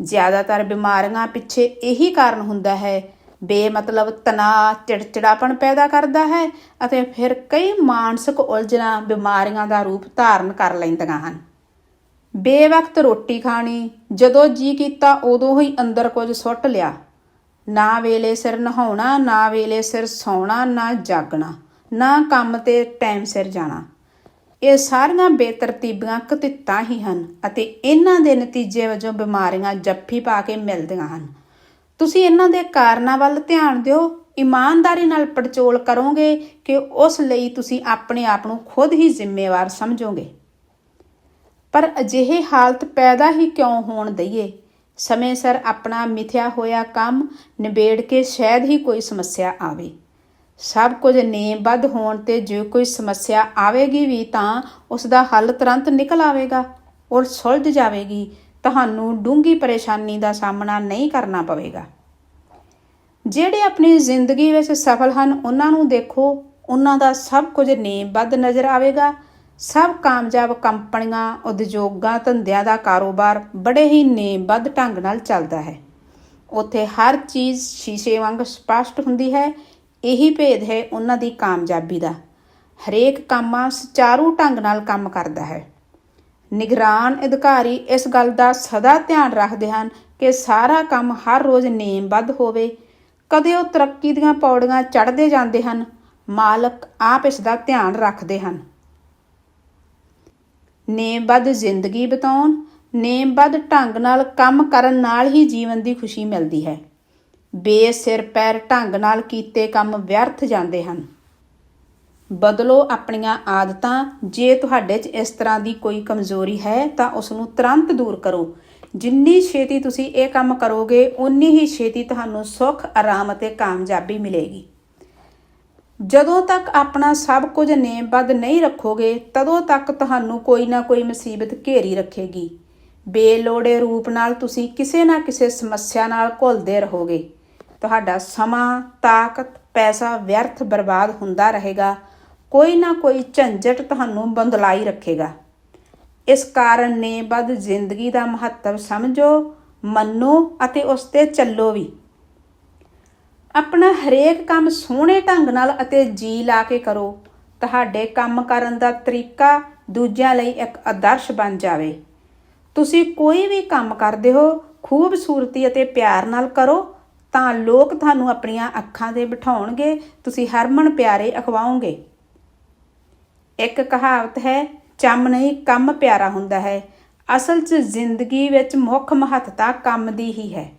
ਜ਼ਿਆਦਾਤਰ ਬਿਮਾਰੀਆਂ ਪਿੱਛੇ ਇਹੀ ਕਾਰਨ ਹੁੰਦਾ ਹੈ। ਬੇਮਤਲਬ ਤਣਾਅ, ਚਿੜਚਿੜਾਪਣ ਪੈਦਾ ਕਰਦਾ ਹੈ ਅਤੇ ਫਿਰ ਕਈ ਮਾਨਸਿਕ ਉਲਝਣਾਂ ਬਿਮਾਰੀਆਂ ਦਾ ਰੂਪ ਧਾਰਨ ਕਰ ਲੈਂਦੀਆਂ ਹਨ। ਬੇਵਕਤ ਰੋਟੀ ਖਾਣੀ, ਜਦੋਂ ਜੀ ਕੀਤਾ ਉਦੋਂ ਹੀ ਅੰਦਰ ਕੁਝ ਸੁੱਟ ਲਿਆ। ਨਾ ਵੇਲੇ ਸਿਰ ਨਹਾਉਣਾ, ਨਾ ਵੇਲੇ ਸਿਰ ਸੌਣਾ, ਨਾ ਜਾਗਣਾ, ਨਾ ਕੰਮ ਤੇ ਟਾਈਮ ਸਿਰ ਜਾਣਾ। ਇਹ ਸਾਰੀਆਂ ਬੇਤਰਤੀਬੀਆਂ ਕਤਿੱਤਾਂ ਹੀ ਹਨ ਅਤੇ ਇਹਨਾਂ ਦੇ ਨਤੀਜੇ ਵਜੋਂ ਬਿਮਾਰੀਆਂ ਜੱਫੀ ਪਾ ਕੇ ਮਿਲਦੀਆਂ ਹਨ। ਤੁਸੀਂ ਇਹਨਾਂ ਦੇ ਕਾਰਨਾਂ ਵੱਲ ਧਿਆਨ ਦਿਓ। ਇਮਾਨਦਾਰੀ ਨਾਲ ਪੜਚੋਲ ਕਰੋਗੇ ਕਿ ਉਸ ਲਈ ਤੁਸੀਂ ਆਪਣੇ ਆਪ ਨੂੰ ਖੁਦ ਹੀ ਜ਼ਿੰਮੇਵਾਰ ਸਮਝੋਗੇ। ਪਰ ਅਜਿਹੇ ਹਾਲਤ ਪੈਦਾ ਹੀ ਕਿਉਂ ਹੋਣ ਦਈਏ? ਸਮੇਂ ਸਿਰ ਆਪਣਾ ਮਿਥਿਆ ਹੋਇਆ ਕੰਮ ਨਿਬੇੜ ਕੇ ਸ਼ਾਇਦ ਹੀ ਕੋਈ ਸਮੱਸਿਆ ਆਵੇ। ਸਭ ਕੁਝ ਨੇਮਬੱਧ ਹੋਣ ਤੇ ਜੇ ਕੋਈ ਸਮੱਸਿਆ ਆਵੇਗੀ ਵੀ ਤਾਂ ਉਸ ਦਾ ਹੱਲ ਤੁਰੰਤ ਨਿਕਲ ਆਵੇਗਾ ਔਰ ਸੁਲਝ ਜਾਵੇਗੀ। ਤੁਹਾਨੂੰ ਡੂੰਗੀ ਪਰੇਸ਼ਾਨੀ ਦਾ ਸਾਹਮਣਾ ਨਹੀਂ ਕਰਨਾ ਪਵੇਗਾ। ਜਿਹੜੇ ਆਪਣੀ ਜ਼ਿੰਦਗੀ ਵਿੱਚ ਸਫਲ ਹਨ, ਉਹਨਾਂ ਨੂੰ ਦੇਖੋ। ਉਹਨਾਂ ਦਾ ਸਭ ਕੁਝ ਨੇਮਬੱਧ ਨਜ਼ਰ ਆਵੇਗਾ। ਸਭ ਕਾਮਯਾਬ ਕੰਪਨੀਆਂ, ਉਦਯੋਗਾਂ, ਧੰਦਿਆਂ ਦਾ ਕਾਰੋਬਾਰ ਬੜੇ ਹੀ ਨੇਮਬੱਧ ਢੰਗ ਨਾਲ ਚੱਲਦਾ ਹੈ। ਉੱਥੇ ਹਰ ਚੀਜ਼ ਸ਼ੀਸ਼ੇ ਵਾਂਗ ਸਪਸ਼ਟ ਹੁੰਦੀ ਹੈ। ਇਹੀ ਭੇਦ ਹੈ ਉਹਨਾਂ ਦੀ ਕਾਮਯਾਬੀ ਦਾ। ਹਰੇਕ ਕੰਮਾਂ ਸੁਚਾਰੂ ਢੰਗ ਨਾਲ ਕੰਮ ਕਰਦਾ ਹੈ। ਨਿਗਰਾਨ ਅਧਿਕਾਰੀ ਇਸ ਗੱਲ ਦਾ ਸਦਾ ਧਿਆਨ ਰੱਖਦੇ ਹਨ ਕਿ ਸਾਰਾ ਕੰਮ ਹਰ ਰੋਜ਼ ਨੇਮਬੱਧ ਹੋਵੇ। ਕਦੇ ਉਹ ਤਰੱਕੀ ਦੀਆਂ ਪੌੜੀਆਂ ਚੜ੍ਹਦੇ ਜਾਂਦੇ ਹਨ। ਮਾਲਕ ਆਪ ਇਸ ਦਾ ਧਿਆਨ ਰੱਖਦੇ ਹਨ। ਨੇਮਬੱਧ ਜ਼ਿੰਦਗੀ ਬਿਤਾਉਣ ਨੇਮਬੱਧ ਢੰਗ ਨਾਲ ਕੰਮ ਕਰਨ ਨਾਲ ਹੀ ਜੀਵਨ ਦੀ ਖੁਸ਼ੀ ਮਿਲਦੀ ਹੈ। ਬੇਸਿਰ ਪੈਰ ਢੰਗ ਨਾਲ ਕੀਤੇ ਕੰਮ ਵਿਅਰਥ ਜਾਂਦੇ ਹਨ। ਬਦਲੋ ਆਪਣੀਆਂ ਆਦਤਾਂ, ਜੇ ਤੁਹਾਡੇ 'ਚ ਇਸ ਤਰ੍ਹਾਂ ਦੀ ਕੋਈ ਕਮਜ਼ੋਰੀ ਹੈ ਤਾਂ ਉਸ ਨੂੰ ਤੁਰੰਤ ਦੂਰ ਕਰੋ। ਜਿੰਨੀ ਛੇਤੀ ਤੁਸੀਂ ਇਹ ਕੰਮ ਕਰੋਗੇ ਉਨੀ ਹੀ ਛੇਤੀ ਤੁਹਾਨੂੰ ਸੁੱਖ, ਆਰਾਮ ਅਤੇ ਕਾਮਯਾਬੀ ਮਿਲੇਗੀ। ਜਦੋਂ ਤੱਕ ਆਪਣਾ ਸਭ ਕੁਝ ਨੇਮਬੱਧ ਨਹੀਂ ਰੱਖੋਗੇ, ਤਦੋਂ ਤੱਕ ਤੁਹਾਨੂੰ ਕੋਈ ਨਾ ਕੋਈ ਮੁਸੀਬਤ ਘੇਰੀ ਰੱਖੇਗੀ। ਬੇਲੋੜੇ ਰੂਪ ਨਾਲ ਤੁਸੀਂ ਕਿਸੇ ਨਾ ਕਿਸੇ ਸਮੱਸਿਆ ਨਾਲ ਘੁਲਦੇ ਰਹੋਗੇ। ਤੁਹਾਡਾ ਸਮਾਂ, ਤਾਕਤ, ਪੈਸਾ ਵਿਅਰਥ ਬਰਬਾਦ ਹੁੰਦਾ ਰਹੇਗਾ। ਕੋਈ ਨਾ ਕੋਈ ਝੰਜਟ ਤੁਹਾਨੂੰ ਬੰਦਲਾਈ ਰੱਖੇਗਾ। ਇਸ ਕਾਰਨ ਨੇ ਬਦ ਜ਼ਿੰਦਗੀ ਦਾ ਮਹੱਤਵ ਸਮਝੋ, ਮੰਨੋ ਅਤੇ ਉਸ ਤੇ ਚੱਲੋ ਵੀ। ਆਪਣਾ ਹਰੇਕ ਕੰਮ ਸੋਹਣੇ ਢੰਗ ਨਾਲ ਅਤੇ ਜੀ ਲਾ ਕੇ ਕਰੋ। ਤੁਹਾਡੇ ਕੰਮ ਕਰਨ ਦਾ ਤਰੀਕਾ ਦੂਜਿਆਂ ਲਈ ਇੱਕ ਆਦਰਸ਼ ਬਣ ਜਾਵੇ। ਤੁਸੀਂ ਕੋਈ ਵੀ ਕੰਮ ਕਰਦੇ ਹੋ, ਖੂਬਸੂਰਤੀ ਅਤੇ ਪਿਆਰ ਨਾਲ ਕਰੋ, ਤਾਂ ਲੋਕ ਤੁਹਾਨੂੰ ਆਪਣੀਆਂ ਅੱਖਾਂ ਤੇ ਬਿਠਾਉਣਗੇ, ਤੁਸੀਂ ਹਰਮਨ ਪਿਆਰੇ ਅਖਵਾਓਗੇ। ਇੱਕ ਕਹਾਵਤ ਹੈ, ਚੰਮ ਨਹੀਂ, ਕੰਮ ਪਿਆਰਾ ਹੁੰਦਾ ਹੈ। ਅਸਲ 'ਚ ਜ਼ਿੰਦਗੀ ਵਿੱਚ ਮੁੱਖ ਮਹੱਤਤਾ ਕੰਮ ਦੀ ਹੀ ਹੈ।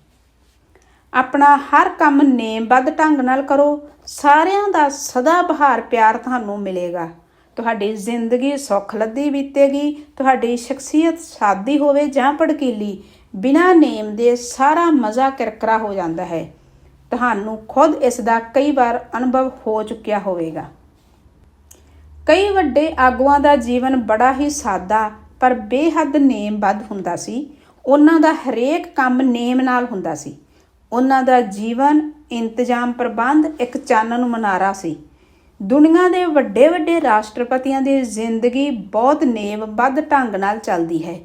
ਆਪਣਾ ਹਰ ਕੰਮ ਨੇਮਬੱਧ ਢੰਗ ਨਾਲ ਕਰੋ। ਸਾਰਿਆਂ ਦਾ ਸਦਾ ਬਹਾਰ ਪਿਆਰ ਤੁਹਾਨੂੰ ਮਿਲੇਗਾ। ਤੁਹਾਡੀ ਜ਼ਿੰਦਗੀ ਸੁੱਖ ਲੱਦੀ ਬੀਤੇਗੀ, ਤੁਹਾਡੀ ਸ਼ਖਸੀਅਤ ਸਾਦੀ ਹੋਵੇ ਜਾਂ ਭੜਕੀਲੀ, ਬਿਨਾਂ ਨੇਮ ਦੇ ਸਾਰਾ ਮਜ਼ਾ ਕਿਰਕਰਾ ਹੋ ਜਾਂਦਾ ਹੈ। ਤੁਹਾਨੂੰ ਖੁਦ ਇਸ ਦਾ ਕਈ ਵਾਰ ਅਨੁਭਵ ਹੋ ਚੁੱਕਿਆ ਹੋਵੇਗਾ। ਕਈ ਵੱਡੇ ਆਗੂਆਂ ਦਾ ਜੀਵਨ ਬੜਾ ਹੀ ਸਾਦਾ, ਪਰ ਬੇਹੱਦ ਨੇਮਬੱਧ ਹੁੰਦਾ ਸੀ। ਉਹਨਾਂ ਦਾ ਹਰੇਕ ਕੰਮ ਨੇਮ ਨਾਲ ਹੁੰਦਾ ਸੀ। ਉਹਨਾਂ ਦਾ ਜੀਵਨ, ਇੰਤਜ਼ਾਮ ਪ੍ਰਬੰਧ ਇੱਕ ਚਾਨਣ ਮਨਾਰਾ ਸੀ। ਦੁਨੀਆ ਦੇ ਵੱਡੇ ਵੱਡੇ ਰਾਸ਼ਟਰਪਤੀਆਂ ਦੀ ਜ਼ਿੰਦਗੀ ਬਹੁਤ ਨੇਮਬੱਧ ਢੰਗ ਨਾਲ ਚੱਲਦੀ ਹੈ।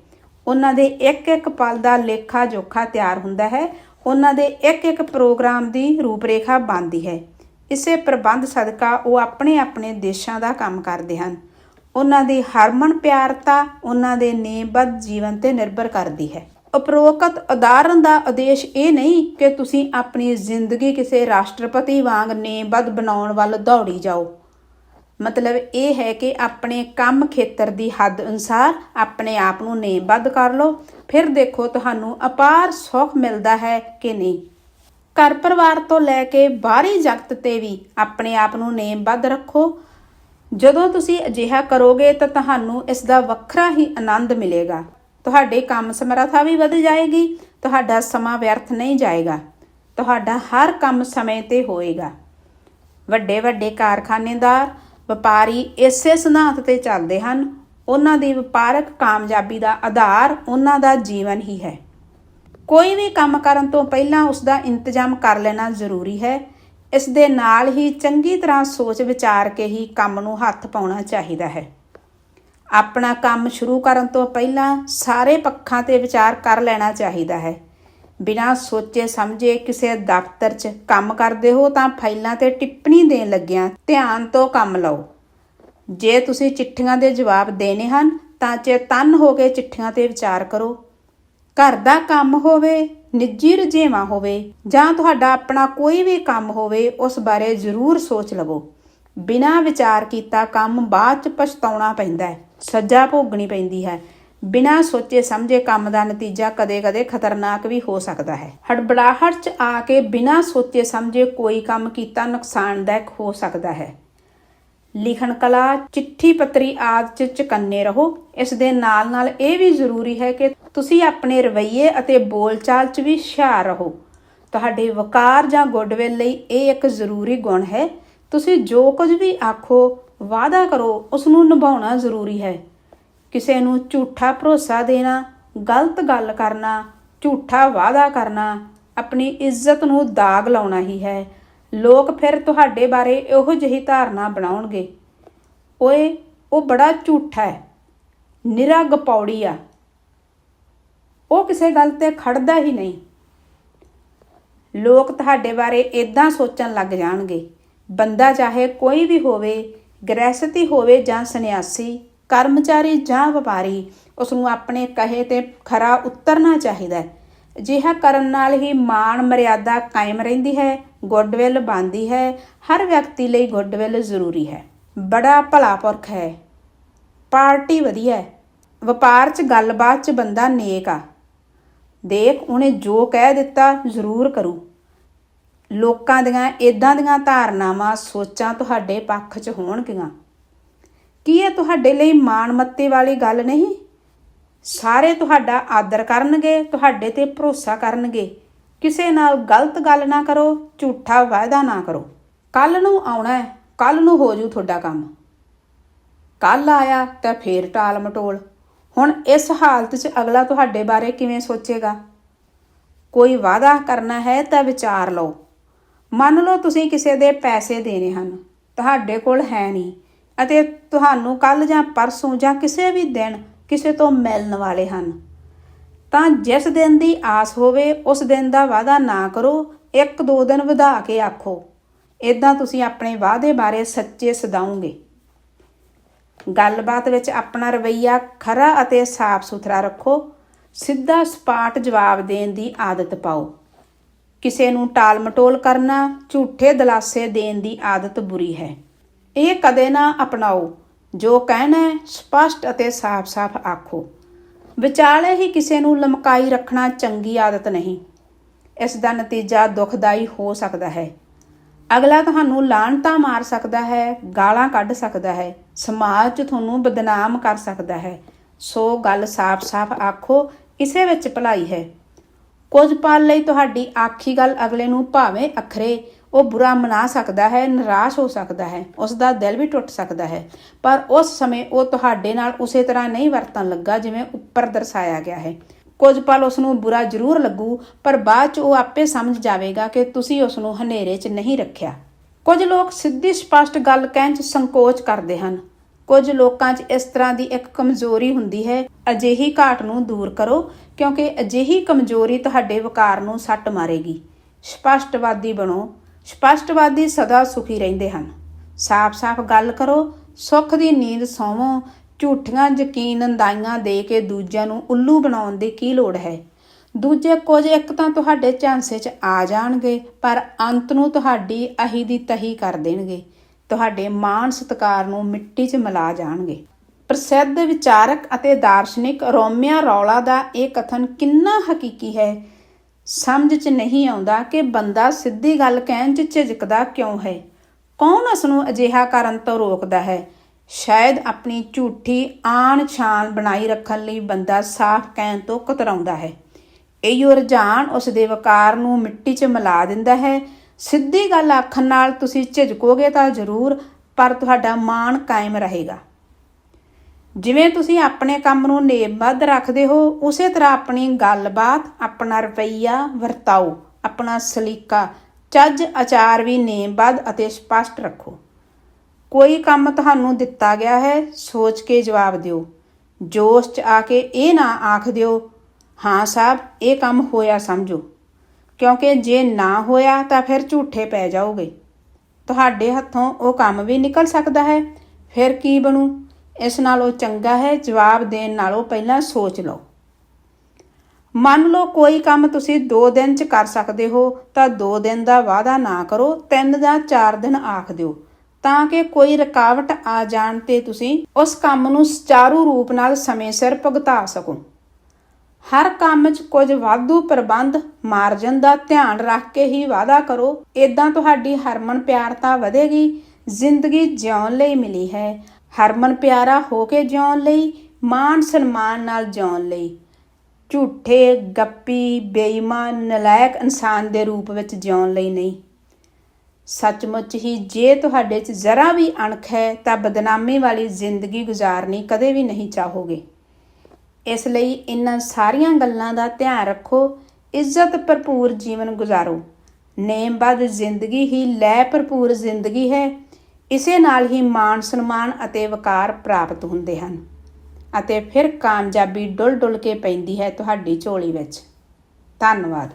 ਉਹਨਾਂ ਦੇ ਇੱਕ ਇੱਕ ਪਲ ਦਾ ਲੇਖਾ ਜੋਖਾ ਤਿਆਰ ਹੁੰਦਾ ਹੈ। ਉਹਨਾਂ ਦੇ ਇੱਕ ਇੱਕ ਪ੍ਰੋਗਰਾਮ ਦੀ ਰੂਪਰੇਖਾ ਬਣਦੀ ਹੈ। ਇਸੇ ਪ੍ਰਬੰਧ ਸਦਕਾ ਉਹ ਆਪਣੇ ਆਪਣੇ ਦੇਸ਼ਾਂ ਦਾ ਕੰਮ ਕਰਦੇ ਹਨ। ਉਹਨਾਂ ਦੀ ਹਰਮਨ ਪਿਆਰਤਾ ਉਹਨਾਂ ਦੇ ਨੇਮਬੱਧ ਜੀਵਨ ਤੇ ਨਿਰਭਰ ਕਰਦੀ ਹੈ। ਉਪਰੋਕਤ ਉਦਾਹਰਨ ਦਾ ਉਦੇਸ਼ ਇਹ ਨਹੀਂ ਕਿ ਤੁਸੀਂ ਆਪਣੀ ਜ਼ਿੰਦਗੀ ਕਿਸੇ ਰਾਸ਼ਟਰਪਤੀ ਵਾਂਗ ਨੇਮਬੱਧ ਬਣਾਉਣ ਵੱਲ ਦੌੜੀ ਜਾਓ। ਮਤਲਬ ਇਹ ਹੈ ਕਿ ਆਪਣੇ ਕੰਮ ਖੇਤਰ ਦੀ ਹੱਦ ਅਨੁਸਾਰ ਆਪਣੇ ਆਪ ਨੂੰ ਨੇਮਬੱਧ ਕਰ ਲਓ, ਫਿਰ ਦੇਖੋ ਤੁਹਾਨੂੰ ਅਪਾਰ ਸੁੱਖ ਮਿਲਦਾ ਹੈ ਕਿ ਨਹੀਂ। ਘਰ ਪਰਿਵਾਰ ਤੋਂ ਲੈ ਕੇ ਬਾਹਰੀ ਜਗਤ ਤੇ ਵੀ ਆਪਣੇ ਆਪ ਨੂੰ ਨੇਮਬੱਧ ਰੱਖੋ। ਜਦੋਂ ਤੁਸੀਂ ਅਜਿਹਾ ਕਰੋਗੇ ਤਾਂ ਤੁਹਾਨੂੰ ਇਸ ਦਾ ਵੱਖਰਾ ਹੀ ਆਨੰਦ ਮਿਲੇਗਾ। ਤੁਹਾਡੇ ਕੰਮ ਸਮਰੱਥਾ ਵੀ ਵਧ ਜਾਏਗੀ, ਤੁਹਾਡਾ ਸਮਾਂ ਵਿਅਰਥ ਨਹੀਂ ਜਾਏਗਾ, ਤੁਹਾਡਾ ਹਰ ਕੰਮ ਸਮੇਂ ਤੇ ਹੋਏਗਾ। ਵੱਡੇ ਵੱਡੇ ਕਾਰਖਾਨੇਦਾਰ, ਵਪਾਰੀ ਇਸੇ ਸਿਧਾਂਤ ਤੇ ਚੱਲਦੇ ਹਨ, ਉਹਨਾਂ ਦੀ ਵਪਾਰਕ ਕਾਮਯਾਬੀ ਦਾ ਆਧਾਰ ਉਹਨਾਂ ਦਾ ਜੀਵਨ ਹੀ ਹੈ। ਕੋਈ ਵੀ ਕੰਮ ਕਰਨ ਤੋਂ ਪਹਿਲਾਂ ਉਸ ਦਾ ਇੰਤਜ਼ਾਮ ਕਰ ਲੈਣਾ ਜ਼ਰੂਰੀ ਹੈ। ਇਸ ਦੇ ਨਾਲ ਹੀ ਚੰਗੀ ਤਰ੍ਹਾਂ ਸੋਚ ਵਿਚਾਰ ਕੇ ਹੀ ਕੰਮ ਨੂੰ ਹੱਥ ਪਾਉਣਾ ਚਾਹੀਦਾ ਹੈ। ਆਪਣਾ ਕੰਮ ਸ਼ੁਰੂ ਕਰਨ ਤੋਂ ਪਹਿਲਾਂ ਸਾਰੇ ਪੱਖਾਂ ਤੇ ਵਿਚਾਰ ਕਰ ਲੈਣਾ ਚਾਹੀਦਾ ਹੈ। ਬਿਨਾਂ ਸੋਚੇ ਸਮਝੇ ਕਿਸੇ ਦਫ਼ਤਰ 'ਚ ਕੰਮ ਕਰਦੇ ਹੋ ਤਾਂ ਫਾਈਲਾਂ ਤੇ ਟਿੱਪਣੀ ਦੇਣ ਲੱਗਿਆਂ ਧਿਆਨ ਤੋਂ ਕੰਮ ਲਓ। ਜੇ ਤੁਸੀਂ ਚਿੱਠੀਆਂ ਦੇ ਜਵਾਬ ਦੇਣੇ ਹਨ, ਤਾਂ ਚੇਤਨ ਹੋ ਕੇ ਚਿੱਠੀਆਂ ਤੇ ਵਿਚਾਰ ਕਰੋ। ਘਰ ਦਾ ਕੰਮ ਹੋਵੇ, ਨਿੱਜੀ ਰੁਝੇਵਾਂ ਹੋਵੇ ਜਾਂ ਤੁਹਾਡਾ ਆਪਣਾ ਕੋਈ ਵੀ ਕੰਮ ਹੋਵੇ, ਉਸ ਬਾਰੇ ਜ਼ਰੂਰ ਸੋਚ ਲਵੋ। ਬਿਨਾਂ ਵਿਚਾਰ ਕੀਤਾ ਕੰਮ ਬਾਅਦ ਚ ਪਛਤਾਉਣਾ ਪੈਂਦਾ ਹੈ, ਸੱਜਾ ਭੋਗਣੀ ਪੈਂਦੀ ਹੈ। ਬਿਨਾਂ ਸੋਚੇ ਸਮਝੇ ਕੰਮ ਦਾ ਨਤੀਜਾ ਕਦੇ-ਕਦੇ ਖਤਰਨਾਕ ਵੀ ਹੋ ਸਕਦਾ ਹੈ। ਹੜਬੜਾਹਟ ਚ ਆ ਕੇ ਬਿਨਾਂ ਸੋਚੇ ਸਮਝੇ ਕੋਈ ਕੰਮ ਕੀਤਾ ਨੁਕਸਾਨਦਾਇਕ ਹੋ ਸਕਦਾ ਹੈ। ਲਿਖਣ ਕਲਾ, ਚਿੱਠੀ ਪੱਤਰੀ ਆਦਿ ਚ ਚਕੰਨੇ ਰਹੋ। ਇਸ ਦੇ ਨਾਲ ਨਾਲ ਇਹ ਵੀ ਜ਼ਰੂਰੀ ਹੈ ਕਿ ਤੁਸੀਂ ਆਪਣੇ ਰਵੱਈਏ ਅਤੇ ਬੋਲਚਾਲ ਚ ਵੀ ਹੁਸ਼ਿਆਰ ਰਹੋ। ਤੁਹਾਡੇ ਵਕਾਰ ਜਾਂ ਗੁੱਡਵਿਲ ਲਈ ਇਹ ਇੱਕ ਜ਼ਰੂਰੀ ਗੁਣ ਹੈ। ਤੁਸੀਂ ਜੋ ਕੁਝ ਵੀ ਆਖੋ, ਵਾਅਦਾ ਕਰੋ ਉਸ ਨੂੰ ਨਿਭਾਉਣਾ ਜ਼ਰੂਰੀ ਹੈ। ਕਿਸੇ ਨੂੰ ਝੂਠਾ ਭਰੋਸਾ ਦੇਣਾ, ਗਲਤ ਗੱਲ ਕਰਨਾ, ਝੂਠਾ ਵਾਅਦਾ ਕਰਨਾ, ਆਪਣੀ ਇੱਜ਼ਤ ਨੂੰ ਦਾਗ ਲਾਉਣਾ ਹੀ ਹੈ। ਲੋਕ ਫਿਰ ਤੁਹਾਡੇ ਬਾਰੇ ਇਹੋ ਜਿਹੀ ਧਾਰਨਾ ਬਣਾਉਣਗੇ। ਓਏ, ਉਹ ਬੜਾ ਝੂਠਾ ਹੈ। ਨਿਰਾ ਗਪੌੜੀ ਆ। ਉਹ ਕਿਸੇ ਗੱਲ ਤੇ ਖੜਦਾ ਹੀ ਨਹੀਂ। ਲੋਕ ਤੁਹਾਡੇ ਬਾਰੇ ਇਦਾਂ ਸੋਚਣ ਲੱਗ ਜਾਣਗੇ। ਬੰਦਾ ਚਾਹੇ ਕੋਈ ਵੀ ਹੋਵੇ ਗ੍ਰਹਿਸਤੀ ਹੋਵੇ ਜਾਂ ਸੰਨਿਆਸੀ, ਕਰਮਚਾਰੀ ਜਾਂ ਵਪਾਰੀ ਉਸ ਨੂੰ ਆਪਣੇ ਕਹੇ ਤੇ ਖਰਾ ਉਤਰਨਾ ਚਾਹੀਦਾ ਹੈ। ਅਜਿਹਾ ਕਰਨ ਨਾਲ ਹੀ ਮਾਣ ਮਰਿਆਦਾ ਕਾਇਮ ਰਹਿੰਦੀ ਹੈ, ਗੁੱਡਵਿਲ ਬਣਦੀ ਹੈ, ਹਰ ਵਿਅਕਤੀ ਲਈ ਗੁੱਡਵਿਲ ਜ਼ਰੂਰੀ ਹੈ। ਬੜਾ ਭਲਾ ਪੁਰਖ ਹੈ। ਪਾਰਟੀ ਵਧੀਆ ਹੈ। ਵਪਾਰ 'ਚ ਗੱਲਬਾਤ 'ਚ ਬੰਦਾ ਨੇਕ ਆ। ਦੇਖ, ਉਹਨੇ ਜੋ ਕਹਿ ਦਿੱਤਾ ਜ਼ਰੂਰ ਕਰੂ। ਲੋਕਾਂ ਦੀਆਂ ਇਦਾਂ ਦੀਆਂ ਧਾਰਨਾਵਾਂ ਸੋਚਾਂ ਤੁਹਾਡੇ ਪੱਖ 'ਚ ਹੋਣਗੀਆਂ। ਕੀ ਇਹ ਤੁਹਾਡੇ ਲਈ ਮਾਣ ਮੱਤੇ ਵਾਲੀ ਗੱਲ ਨਹੀਂ? ਸਾਰੇ ਤੁਹਾਡਾ ਆਦਰ ਕਰਨਗੇ, ਤੁਹਾਡੇ ਤੇ ਭਰੋਸਾ ਕਰਨਗੇ। ਕਿਸੇ ਨਾਲ ਗਲਤ ਗੱਲ ਨਾ ਕਰੋ, ਝੂਠਾ ਵਾਅਦਾ ਨਾ ਕਰੋ। ਕੱਲ ਨੂੰ ਆਉਣਾ ਹੈ ਕੱਲ ਨੂੰ ਹੋ ਜੂ ਤੁਹਾਡਾ ਕੰਮ। ਕੱਲ ਆਇਆ ਤਾਂ ਫੇਰ ਟਾਲ ਮਟੋਲ। ਹੁਣ ਇਸ ਹਾਲਤ 'ਚ ਅਗਲਾ ਤੁਹਾਡੇ ਬਾਰੇ ਕਿਵੇਂ ਸੋਚੇਗਾ? ਕੋਈ ਵਾਅਦਾ ਕਰਨਾ ਹੈ ਤਾਂ ਵਿਚਾਰ ਲਓ। ਮੰਨ ਲਓ ਤੁਸੀਂ ਕਿਸੇ ਦੇ ਪੈਸੇ ਦੇਣੇ ਹਨ, ਤੁਹਾਡੇ ਕੋਲ ਹੈ ਨਹੀਂ, ਅਤੇ ਤੁਹਾਨੂੰ ਕੱਲ ਜਾਂ ਪਰਸੋਂ ਜਾਂ ਕਿਸੇ ਵੀ ਦਿਨ ਕਿਸੇ ਤੋਂ ਮਿਲਣ ਵਾਲੇ ਹਨ, ਤਾਂ ਜਿਸ ਦਿਨ ਦੀ ਆਸ ਹੋਵੇ, ਉਸ ਦਿਨ ਦਾ ਵਾਅਦਾ ਨਾ ਕਰੋ, ਇੱਕ ਦੋ ਦਿਨ ਵਧਾ ਕੇ ਆਖੋ। ਇਦਾਂ ਤੁਸੀਂ ਆਪਣੇ ਵਾਅਦੇ ਬਾਰੇ ਸੱਚੇ ਸਦਾਉਂਗੇ। ਗੱਲਬਾਤ ਵਿੱਚ ਆਪਣਾ ਰਵੱਈਆ ਖਰਾ ਅਤੇ ਸਾਫ਼ ਸੁਥਰਾ ਰੱਖੋ, ਸਿੱਧਾ ਸਪਾਟ ਜਵਾਬ ਦੇਣ ਦੀ ਆਦਤ ਪਾਓ। ਕਿਸੇ ਨੂੰ ਟਾਲ ਮਟੋਲ ਕਰਨਾ, ਝੂਠੇ ਦਲਾਸੇ ਦੇਣ ਦੀ ਆਦਤ ਬੁਰੀ ਹੈ। ਇਹ ਕਦੇ ਨਾ ਅਪਣਾਓ। ਜੋ ਕਹਿਣਾ ਸਪਸ਼ਟ ਅਤੇ ਸਾਫ਼-ਸਾਫ਼ ਆਖੋ। ਵਿਚਾਲੇ ਹੀ ਕਿਸੇ ਨੂੰ ਲਮਕਾਈ ਰੱਖਣਾ ਚੰਗੀ ਆਦਤ ਨਹੀਂ। ਇਸ ਦਾ ਨਤੀਜਾ ਦੁਖਦਾਈ ਹੋ ਸਕਦਾ ਹੈ। ਅਗਲਾ ਤੁਹਾਨੂੰ ਲਾਹਣਤਾ ਮਾਰ ਸਕਦਾ ਹੈ, ਗਾਲਾਂ ਕੱਢ ਸਕਦਾ ਹੈ, ਸਮਾਜ 'ਚ ਤੁਹਾਨੂੰ ਬਦਨਾਮ ਕਰ ਸਕਦਾ ਹੈ। ਸੋ ਗੱਲ ਸਾਫ਼-ਸਾਫ਼ ਆਖੋ ਇਸੇ ਵਿੱਚ ਭਲਾਈ ਹੈ। ਕੁਝ ਪਲ ਲਈ ਤੁਹਾਡੀ ਆਖੀ ਗੱਲ ਅਗਲੇ ਨੂੰ ਭਾਵੇਂ ਅਖਰੇ। ਉਹ ਬੁਰਾ ਮਨਾ ਸਕਦਾ ਹੈ, ਨਿਰਾਸ਼ ਹੋ ਸਕਦਾ ਹੈ ਉਸ ਦਾ ਦਿਲ ਵੀ ਟੁੱਟ ਸਕਦਾ ਹੈ। ਪਰ ਉਸ ਸਮੇਂ ਉਹ ਤੁਹਾਡੇ ਨਾਲ ਉਸੇ ਤਰ੍ਹਾਂ ਨਹੀਂ ਵਰਤਣ ਲੱਗਾ ਜਿਵੇਂ ਉੱਪਰ ਦਰਸਾਇਆ ਗਿਆ ਹੈ। ਕੁਝ ਪਲ ਉਸ ਨੂੰ ਬੁਰਾ ਜ਼ਰੂਰ ਲੱਗੂ, ਪਰ ਬਾਅਦ ਚ ਉਹ ਆਪੇ ਸਮਝ ਜਾਵੇਗਾ ਕਿ ਤੁਸੀਂ ਉਸ ਨੂੰ ਹਨੇਰੇ 'ਚ ਨਹੀਂ ਰੱਖਿਆ। ਕੁਝ ਲੋਕ ਸਿੱਧੀ ਸਪਸ਼ਟ ਗੱਲ ਕਹਿਣ 'ਚ ਸੰਕੋਚ ਕਰਦੇ ਹਨ। ਕੁਝ ਲੋਕਾਂ 'ਚ ਇਸ ਤਰ੍ਹਾਂ ਦੀ ਇੱਕ ਕਮਜ਼ੋਰੀ ਹੁੰਦੀ ਹੈ, ਅਜਿਹੀ ਘਾਟ ਨੂੰ ਦੂਰ ਕਰੋ ਕਿਉਂਕਿ ਅਜਿਹੀ ਕਮਜ਼ੋਰੀ ਤੁਹਾਡੇ ਵਕਾਰ ਨੂੰ ਸੱਟ ਮਾਰੇਗੀ। ਸਪਸ਼ਟਵਾਦੀ ਬਣੋ। ਸਪਸ਼ਟਵਾਦੀ ਸਦਾ ਸੁਖੀ ਰਹਿੰਦੇ ਹਨ। ਸਾਫ਼-ਸਾਫ਼ ਗੱਲ ਕਰੋ। ਸੁੱਖ ਦੀ ਨੀਂਦ ਸੌਵੋ। ਝੂਠੀਆਂ ਯਕੀਨ ਅੰਦਾਈਆਂ ਦੇ ਕੇ ਦੂਜਿਆਂ ਨੂੰ ਉੱਲੂ ਬਣਾਉਣ ਦੀ ਕੀ ਲੋੜ ਹੈ? ਦੂਜੇ ਕੁਝ ਇੱਕ ਤਾਂ ਤੁਹਾਡੇ ਝਾਂਸੇ 'ਚ ਆ ਜਾਣਗੇ, ਪਰ ਅੰਤ ਨੂੰ ਤੁਹਾਡੀ ਅਹੀ ਦੀ ਤਹੀ ਕਰ ਦੇਣਗੇ। ਤੁਹਾਡੇ ਮਾਣ ਸਤਿਕਾਰ ਨੂੰ ਮਿੱਟੀ 'ਚ ਮਿਲਾ ਜਾਣਗੇ। ਪ੍ਰਸਿੱਧ ਵਿਚਾਰਕ ਅਤੇ ਦਾਰਸ਼ਨਿਕ ਰੋਮਿਆ ਰੌਲਾ ਦਾ ਇਹ ਕਥਨ ਕਿੰਨਾ ਹਕੀਕੀ ਹੈ? ਸਮਝ 'ਚ ਨਹੀਂ ਆਉਂਦਾ ਕਿ ਬੰਦਾ ਸਿੱਧੀ ਗੱਲ ਕਹਿਣ 'ਚ ਝਿਜਕਦਾ ਕਿਉਂ ਹੈ? ਕੌਣ ਉਸ ਨੂੰ ਅਜਿਹਾ ਕਰਨ ਤੋਂ ਰੋਕਦਾ ਹੈ? ਸ਼ਾਇਦ ਆਪਣੀ ਝੂਠੀ ਆਣ ਛਾਨ ਬਣਾਈ ਰੱਖਣ ਲਈ ਬੰਦਾ ਸਾਫ਼ ਕਹਿਣ ਤੋਂ ਕਤਰਾਉਂਦਾ ਹੈ। ਇਹ ਰੁਝਾਨ ਉਸ ਦੇ ਵਕਾਰ ਨੂੰ ਮਿੱਟੀ 'ਚ ਮਿਲਾ ਦਿੰਦਾ ਹੈ। ਸਿੱਧੀ ਗੱਲ ਆਖਣ ਨਾਲ ਤੁਸੀਂ ਝਿਜਕੋਗੇ ਤਾਂ ਜ਼ਰੂਰ, ਪਰ ਤੁਹਾਡਾ ਮਾਣ ਕਾਇਮ ਰਹੇਗਾ। ਜਿਵੇਂ ਤੁਸੀਂ ਆਪਣੇ ਕੰਮ ਨੂੰ ਨੇਮਬੱਧ ਰੱਖਦੇ ਹੋ, ਉਸੇ ਤਰ੍ਹਾਂ ਆਪਣੀ ਗੱਲਬਾਤ, ਆਪਣਾ ਰਵੱਈਆ ਵਰਤਾਓ, ਆਪਣਾ ਸਲੀਕਾ, ਚੱਜ ਆਚਾਰ ਵੀ ਨੇਮਬੱਧ ਅਤੇ ਸਪਸ਼ਟ ਰੱਖੋ। ਕੋਈ ਕੰਮ ਤੁਹਾਨੂੰ ਦਿੱਤਾ ਗਿਆ ਹੈ, ਸੋਚ ਕੇ ਜਵਾਬ ਦਿਓ। ਜੋਸ਼ 'ਚ ਆ ਕੇ ਇਹ ਨਾ ਆਖ ਦਿਓ, ਹਾਂ ਸਾਹਿਬ ਇਹ ਕੰਮ ਹੋਇਆ ਸਮਝੋ। ਕਿਉਂਕਿ ਜੇ ਨਾ ਹੋਇਆ ਤਾਂ ਫਿਰ ਝੂਠੇ ਪੈ ਜਾਓਗੇ। ਤੁਹਾਡੇ ਹੱਥੋਂ ਉਹ ਕੰਮ ਵੀ ਨਿਕਲ ਸਕਦਾ ਹੈ। ਫਿਰ ਕੀ ਬਣੂ? ਇਸ ਨਾਲੋਂ ਚੰਗਾ ਹੈ, ਜਵਾਬ ਦੇਣ ਨਾਲੋਂ ਪਹਿਲਾਂ ਸੋਚ ਲਓ। ਮੰਨ ਲਓ ਕੋਈ ਕੰਮ ਤੁਸੀਂ 2 ਦਿਨ ਚ ਕਰ ਸਕਦੇ ਹੋ, ਤਾਂ 2 ਦਿਨ ਦਾ ਵਾਅਦਾ ਨਾ ਕਰੋ 3 ਜਾਂ 4 ਦਿਨ ਆਖ ਦਿਓ। ਤਾਂ ਕਿ ਕੋਈ ਰੁਕਾਵਟ ਆ ਜਾਣ ਤੇ ਤੁਸੀਂ ਉਸ ਕੰਮ ਨੂੰ ਸੁਚਾਰੂ ਰੂਪ ਨਾਲ ਸਮੇਂ ਸਿਰ ਭੁਗਤਾ ਸਕੋ। ਹਰ ਕੰਮ 'ਚ ਕੁਝ ਵਾਧੂ ਪ੍ਰਬੰਧ, ਮਾਰਜਨ ਦਾ ਧਿਆਨ ਰੱਖ ਕੇ ਹੀ ਵਾਅਦਾ ਕਰੋ। ਇਦਾਂ ਤੁਹਾਡੀ ਹਰਮਨ ਪਿਆਰਤਾ ਵਧੇਗੀ, ਜ਼ਿੰਦਗੀ ਜਿਉਣ ਲਈ ਮਿਲੀ ਹੈ। ਹਰਮਨ ਪਿਆਰਾ ਹੋ ਕੇ ਜਿਉਣ ਲਈ, ਮਾਣ ਸਨਮਾਨ ਨਾਲ ਜਿਉਣ ਲਈ। ਝੂਠੇ, ਗੱਪੀ, ਬੇਈਮਾਨ, ਨਲਾਇਕ ਇਨਸਾਨ ਦੇ ਰੂਪ ਵਿੱਚ ਜਿਉਣ ਲਈ ਨਹੀਂ। ਸੱਚਮੁੱਚ ਹੀ ਜੇ ਤੁਹਾਡੇ 'ਚ ਜ਼ਰਾ ਵੀ ਅਣਖ ਹੈ, ਤਾਂ ਬਦਨਾਮੀ ਵਾਲੀ ਜ਼ਿੰਦਗੀ ਗੁਜ਼ਾਰਨੀ ਕਦੇ ਵੀ ਨਹੀਂ ਚਾਹੋਗੇ। ਇਸ ਲਈ ਇਹਨਾਂ ਸਾਰੀਆਂ ਗੱਲਾਂ ਦਾ ਧਿਆਨ ਰੱਖੋ, ਇੱਜ਼ਤ ਭਰਪੂਰ ਜੀਵਨ ਗੁਜ਼ਾਰੋ। ਨੇਮਬੱਧ ਜ਼ਿੰਦਗੀ ਹੀ ਲੈ ਭਰਪੂਰ ਜ਼ਿੰਦਗੀ ਹੈ। ਇਸੇ ਨਾਲ ਹੀ ਮਾਣ ਸਨਮਾਨ ਅਤੇ ਵਕਾਰ ਪ੍ਰਾਪਤ ਹੁੰਦੇ ਹਨ। ਅਤੇ ਫਿਰ ਕਾਮਯਾਬੀ ਡੁੱਲ ਡੁੱਲ ਕੇ ਪੈਂਦੀ ਹੈ ਤੁਹਾਡੀ ਝੋਲੀ ਵਿੱਚ। ਧੰਨਵਾਦ।